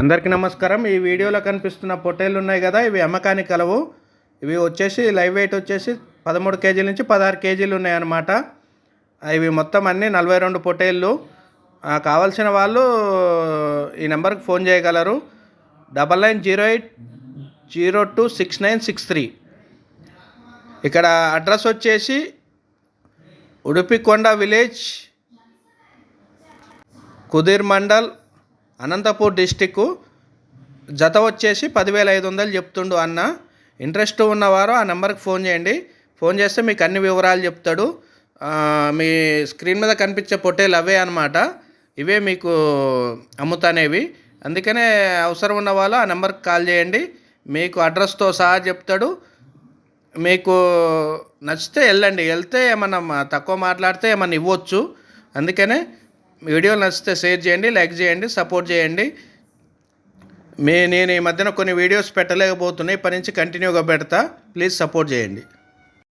అందరికీ నమస్కారం. ఈ వీడియోలో కనిపిస్తున్న పొట్టేలు ఉన్నాయి కదా ఇవి అమ్మకానికి కలవు. ఇవి వచ్చేసి లైవ్ వెయిట్ వచ్చేసి పదమూడు కేజీల నుంచి పదహారు కేజీలు ఉన్నాయి అన్నమాట ఇవి మొత్తం అన్నీ నలభై రెండు పొట్టేళ్ళు కావాల్సిన వాళ్ళు ఈ నెంబర్కి ఫోన్ చేయగలరు. Double nine zero eight zero two six nine six three. ఇక్కడ అడ్రస్ వచ్చేసి ఉడుపికొండ విలేజ్ కుదిర్ మండల్ అనంతపూర్ డిస్టిక్ జత వచ్చేసి పదివేల ఐదు వందలు చెప్తుండు అన్న. ఇంట్రెస్ట్ ఉన్నవారు ఆ నెంబర్కి ఫోన్ చేయండి. ఫోన్ చేస్తే మీకు అన్ని వివరాలు చెప్తాడు. మీ స్క్రీన్ మీద కనిపించే పొట్టేలు అవే అనమాట ఇవే మీకు అమ్ముతానేవి. అందుకనే అవసరం ఉన్న వాళ్ళు ఆ నెంబర్కి కాల్ చేయండి. మీకు అడ్రస్తో సహా చెప్తాడు. మీకు నచ్చితే వెళ్ళండి. వెళ్తే ఏమన్నా తక్కువ మాట్లాడితే ఏమన్నా ఇవ్వచ్చు. అందుకనే వీడియో నచ్చితే షేర్ చేయండి లైక్ చేయండి సపోర్ట్ చేయండి. మే నేను ఈ మధ్యన కొన్ని వీడియోస్ పెట్టలేకపోతున్నాయి ఇప్పటి నుంచి కంటిన్యూగా పెడతా. ప్లీజ్ సపోర్ట్ చేయండి.